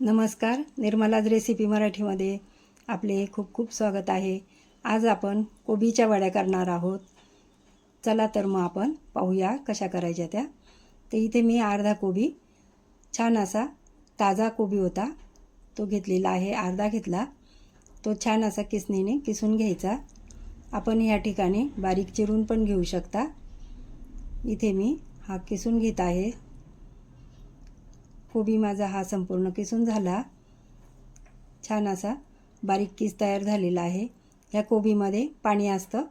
नमस्कार निर्मलाज रेसिपी मराठीमध्ये आपले खूप खूप स्वागत आहे. आज आपण कोबीच्या वड्या करणार आहोत. चला तर मग आपण पाहूया कशा करायच्या त्या. तर इथे मी अर्धा कोबी छान असा ताजा कोबी होता. तो घेतलेला आहे अर्धा घेतला. तो छान असा किसणीने किसून घ्यायचा. आपण ह्या ठिकाणी बारीक चिरून पण घेऊ शकता. इथे मी हा किसून घेत आहे. कोबी माझा हा संपूर्ण किसून झाला. छान असा बारीक किस तयार झालेला आहे. ह्या कोबीमध्ये पाणी असतं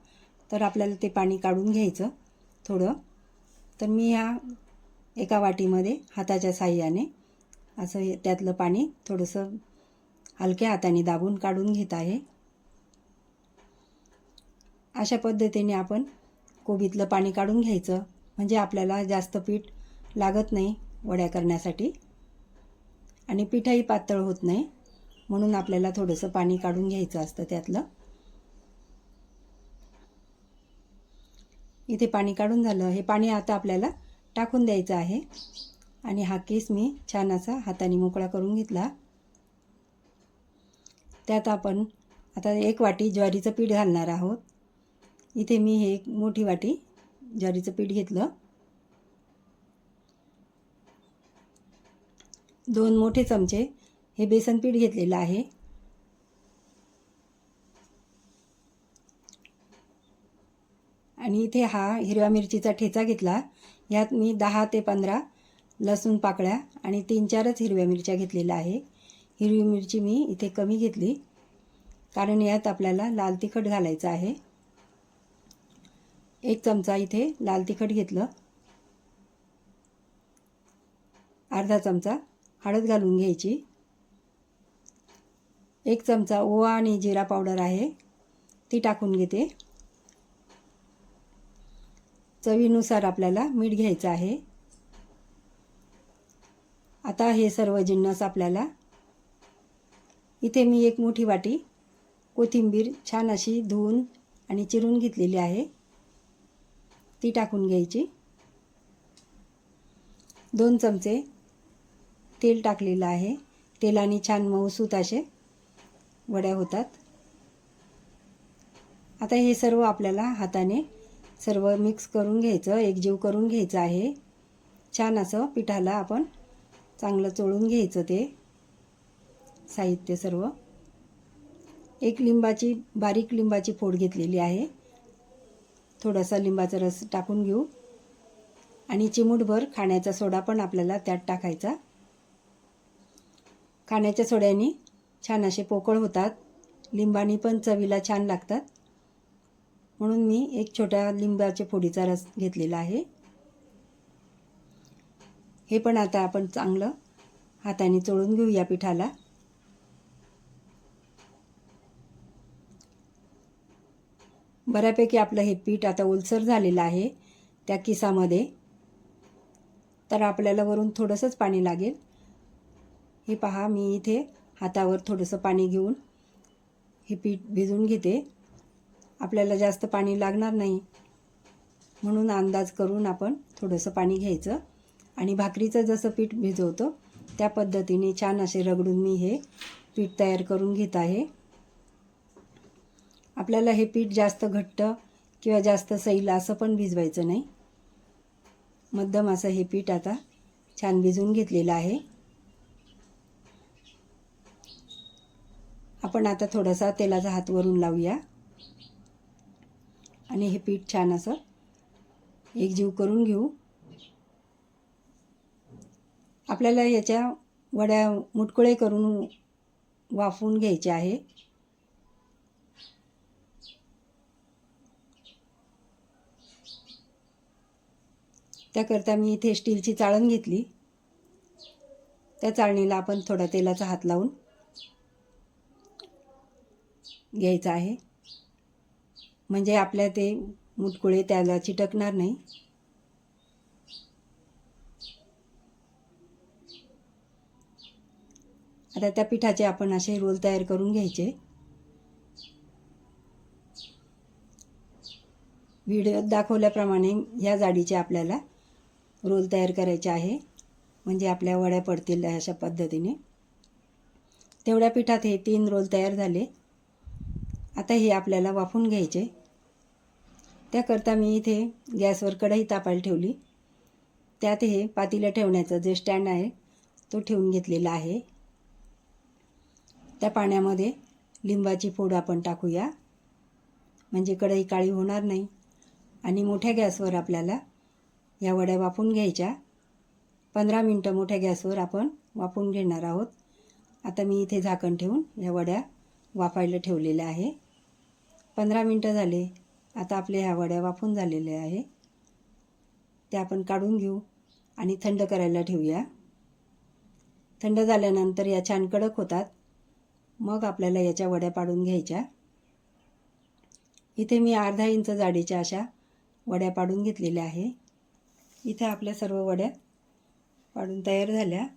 तर आपल्याला ते पाणी काढून घ्यायचं थोडं. तर मी ह्या एका वाटीमध्ये हाताच्या साह्याने असं हे त्यातलं पाणी थोडंसं हलक्या हाताने दाबून काढून घेत आहे. अशा पद्धतीने आपण कोबीतलं पाणी काढून घ्यायचं. म्हणजे आपल्याला जास्त पीठ लागत नाही वड्या करण्यासाठी. आणि पिठाही पातळ होत नाही. म्हणून आपल्याला थोडंसं पाणी काढून घ्यायचं असतं त्यातलं. इथे पाणी काढून झालं. हे पाणी आता आपल्याला टाकून द्यायचं आहे. आणि हा केस मी छान असा हाताने मोकळा करून घेतला. त्यात आपण आता एक वाटी ज्वारीचं पीठ घालणार आहोत. इथे मी हे एक मोठी वाटी ज्वारीचं पीठ घेतलं. दोन मोठे चमचे हे बेसन पीठ घेतलेलं आहे. आणि इथे हा हिरव्या मिरचीचा ठेचा घेतला. ह्यात मी दहा ते पंधरा लसूण पाकळ्या आणि तीन चारच हिरव्या मिरच्या घेतलेल्या आहे. हिरवी मिरची मी इथे कमी घेतली कारण यात आपल्याला लाल तिखट घालायचं आहे. एक चमचा इथे लाल तिखट घेतलं. अर्धा चमचा हळद घालून घ्यायची. एक चमचा ओवा आणि जिरा पावडर आहे ती टाकून घेते. चवीनुसार आपल्याला मीठ घ्यायचं आहे. आता हे सर्व जिन्नस आपल्याला. इथे मी एक मोठी वाटी कोथिंबीर छान अशी धुवून आणि चिरून घेतलेली आहे. ती टाकून घ्यायची. दोन चमचे तेल टाकलेलं आहे. तेलाने छान मऊसूत असे. वड्या होतात. आता हे सर्व आपल्याला हाताने सर्व मिक्स करून घ्यायचं एकजीव करून घ्यायचं आहे. छान असं पिठाला आपण चांगलं चोळून घ्यायचं ते. साहित्य सर्व. एक लिंबाची बारीक लिंबाची फोड घेतलेली आहे. थोडासा लिंबाचा रस टाकून घेऊ. आणि चिमूटभर खाण्याचा सोडा पण आपल्याला त्यात टाकायचा. खाण्याच्या सोड्याने छान असे पोकळ होतात. लिंबानी पण चवीला छान लागतात. म्हणून मी एक छोट्या लिंबाच्या फोडीचा रस घेतलेला आहे. हे पण आता आपण चांगलं हाताने चोळून घेऊ या पिठाला. बऱ्यापैकी आपलं हे पीठ आता ओलसर झालेलं आहे त्या किसामध्ये. तर आपल्याला वरून थोडंसंच पाणी लागेल. हे पहा मी इथे हातावर थोडंसं पाणी घेऊन हे पीठ भिजवून घेते. आपल्याला जास्त पाणी लागणार नाही. म्हणून अंदाज करून आपण थोडंसं पाणी घ्यायचं. आणि भाकरीचं जसं पीठ भिजवतो त्या पद्धतीने छान असे रगडून मी हे पीठ तयार करून घेत आहे. आपल्याला हे पीठ जास्त घट्ट किंवा जास्त सैल असं पण भिजवायचं नाही. मध्यम असं हे पीठ आता छान भिजवून घेतलेलं आहे. आपण आता थोडासा तेलाचा हात वरून लावूया. आणि हे पीठ छान असं एकजीव करून घेऊ. आपल्याला याच्या वड्या मुटकुळे करून वाफवून घ्यायचे आहे. त्याकरता मी इथे स्टीलची चाळण घेतली. त्या चाळणीला आपण थोडा तेलाचा हात लावून घ्यायचं आहे. म्हणजे आपल्या ते मुटकुळे त्याला चिटकणार नाही. आता त्या पिठाचे आपण असे रोल तयार करून घ्यायचे. व्हिडिओत दाखवल्याप्रमाणे ह्या जाडीचे आपल्याला रोल तयार करायचे आहे. म्हणजे आपल्या वड्या पडतील अशा पद्धतीने. तेवढ्या पिठात हे तीन रोल तयार झाले. आता हे आपल्याला वाफून घ्यायचे. त्याकरता मी इथे गॅसवर कढई तापायला ठेवली. त्यात हे पातीला ठेवण्याचं जे स्टँड आहे तो ठेवून घेतलेला आहे. त्या पाण्यामध्ये लिंबाची फोड आपण टाकूया. म्हणजे कढई काळी होणार नाही. आणि मोठ्या गॅसवर आपल्याला या वड्या वाफून घ्यायच्या. पंधरा मिनटं मोठ्या गॅसवर आपण वाफून घेणार आहोत. आता मी इथे झाकण ठेवून या वड्या वाफायला ठेवलेल्या आहे. पंधरा मिनटं झाले. आता आपल्या ह्या वड्या वाफून झालेल्या आहे त्या आपण काढून घेऊ आणि थंड करायला ठेवूया. थंड झाल्यानंतर या छान कडक होतात. मग आपल्याला याच्या वड्या पाडून घ्यायच्या. इथे मी अर्धा इंच जाडीच्या अशा वड्या पाडून घेतलेल्या आहे. इथे आपल्या सर्व वड्या पाडून तयार झाल्या.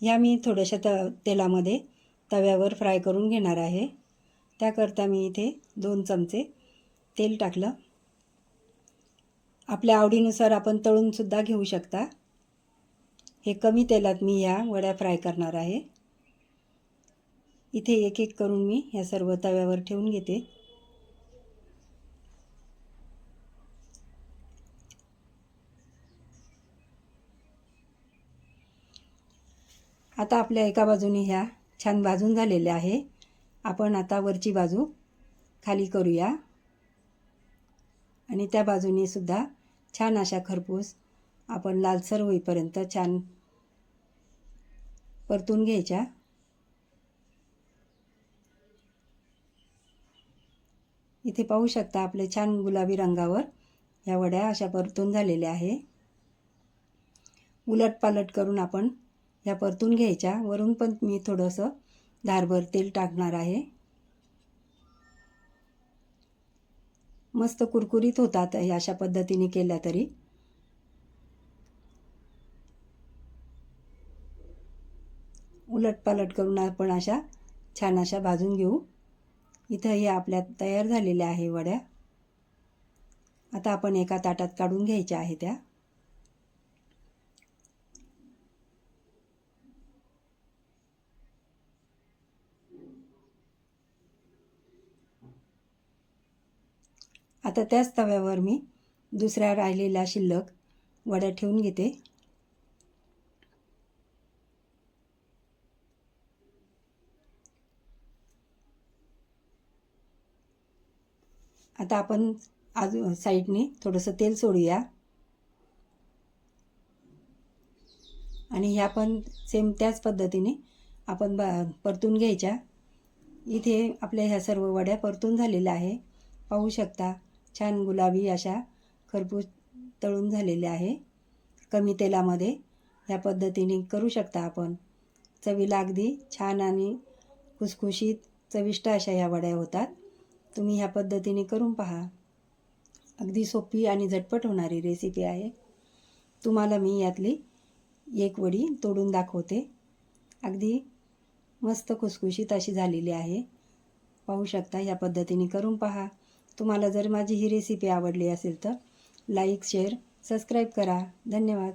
ह्या मी थोड्याशा त तेलामध्ये तव्यावर फ्राय करून घेणार आहे. त्याकरता मी इथे दोन चमचे तेल टाकलं. आपल्या आवडीनुसार आपण तळूनसुद्धा घेऊ शकता. हे कमी तेलात मी ह्या वड्या फ्राय करणार आहे. इथे एक एक करून मी ह्या सर्व तव्यावर ठेवून घेते. आता आपल्या एका बाजूने ह्या छान भाजून झालेल्या आहे. आपण आता वरची बाजू खाली करूया. आणि त्या बाजूने सुद्धा छान अशा खरपूस आपण लालसर होईपर्यंत छान परतून घ्यायच्या. इथे पाहू शकता आपले छान गुलाबी रंगावर ह्या वड्या अशा परतून झालेल्या आहे. उलट पालट करून आपण ह्या परतून घ्यायच्या. वरून पण मी थोडंसं धारभर तेल टाकणार आहे. मस्त कुरकुरीत होतात हे अशा पद्धतीने केल्या तरी. उलटपालट करून आपण अशा छान अशा भाजून घेऊ. इथं हे आपल्या तयार झालेल्या आहे वड्या. आता आपण एका ताटात काढून घ्यायच्या आहे त्या. आता त्याच तव्यावर मी दुसऱ्या राहिलेल्या शिल्लक वड्या ठेवून घेते. आता आपण आजू साईडने थोडंसं तेल सोडूया. आणि ह्या पण सेम त्याच पद्धतीने आपण ब परतून घ्यायच्या. इथे आपल्या ह्या सर्व वड्या परतून झालेल्या आहे. पाहू शकता. छान गुलाबी अशा खरपूस तळून झालेल्या आहे. कमी तेलामध्ये ह्या पद्धतीने करू शकता आपण. चवीला अगदी छान आणि खुसखुशीत चविष्ट अशा ह्या वड्या होतात. तुम्ही ह्या पद्धतीने करून पहा. अगदी सोपी आणि झटपट होणारी रेसिपी आहे. तुम्हाला मी यातली एक वडी तोडून दाखवते. अगदी मस्त खुसखुशीत अशी झालेली आहे. पाहू शकता ह्या पद्धतीने करून पहा. तुम्हाला जर माझी ही रेसिपी आवडली असेल तर लाईक शेअर सबस्क्राईब करा. धन्यवाद.